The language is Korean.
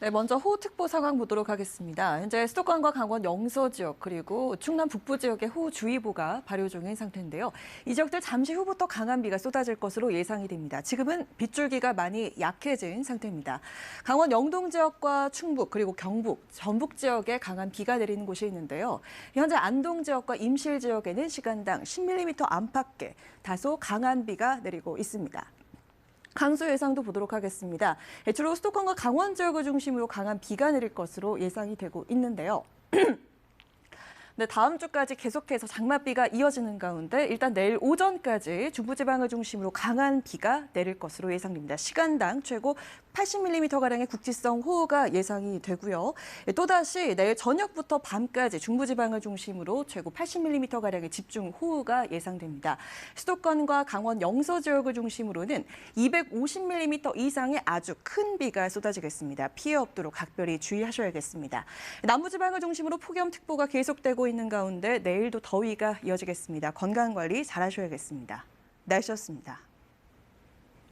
네, 먼저 호우특보 상황 보도록 하겠습니다. 현재 수도권과 강원 영서 지역 그리고 충남 북부 지역에 호우주의보가 발효 중인 상태인데요. 이 지역들 잠시 후부터 강한 비가 쏟아질 것으로 예상이 됩니다. 지금은 빗줄기가 많이 약해진 상태입니다. 강원 영동 지역과 충북 그리고 경북, 전북 지역에 강한 비가 내리는 곳이 있는데요. 현재 안동 지역과 임실 지역에는 시간당 10mm 안팎의 다소 강한 비가 내리고 있습니다. 강수 예상도 보도록 하겠습니다. 예, 주로 수도권과 강원 지역을 중심으로 강한 비가 내릴 것으로 예상이 되고 있는데요. 네, 다음 주까지 계속해서 장맛비가 이어지는 가운데 일단 내일 오전까지 중부지방을 중심으로 강한 비가 내릴 것으로 예상됩니다. 시간당 최고 80mm가량의 국지성 호우가 예상이 되고요. 예, 또다시 내일 저녁부터 밤까지 중부지방을 중심으로 최고 80mm가량의 집중 호우가 예상됩니다. 수도권과 강원 영서 지역을 중심으로는 250mm 이상의 아주 큰 비가 쏟아지겠습니다. 피해 없도록 각별히 주의하셔야겠습니다. 남부지방을 중심으로 폭염특보가 계속되고 있는 가운데 내일도 더위가 이어지겠습니다. 건강관리 잘 하셔야겠습니다. 날씨였습니다.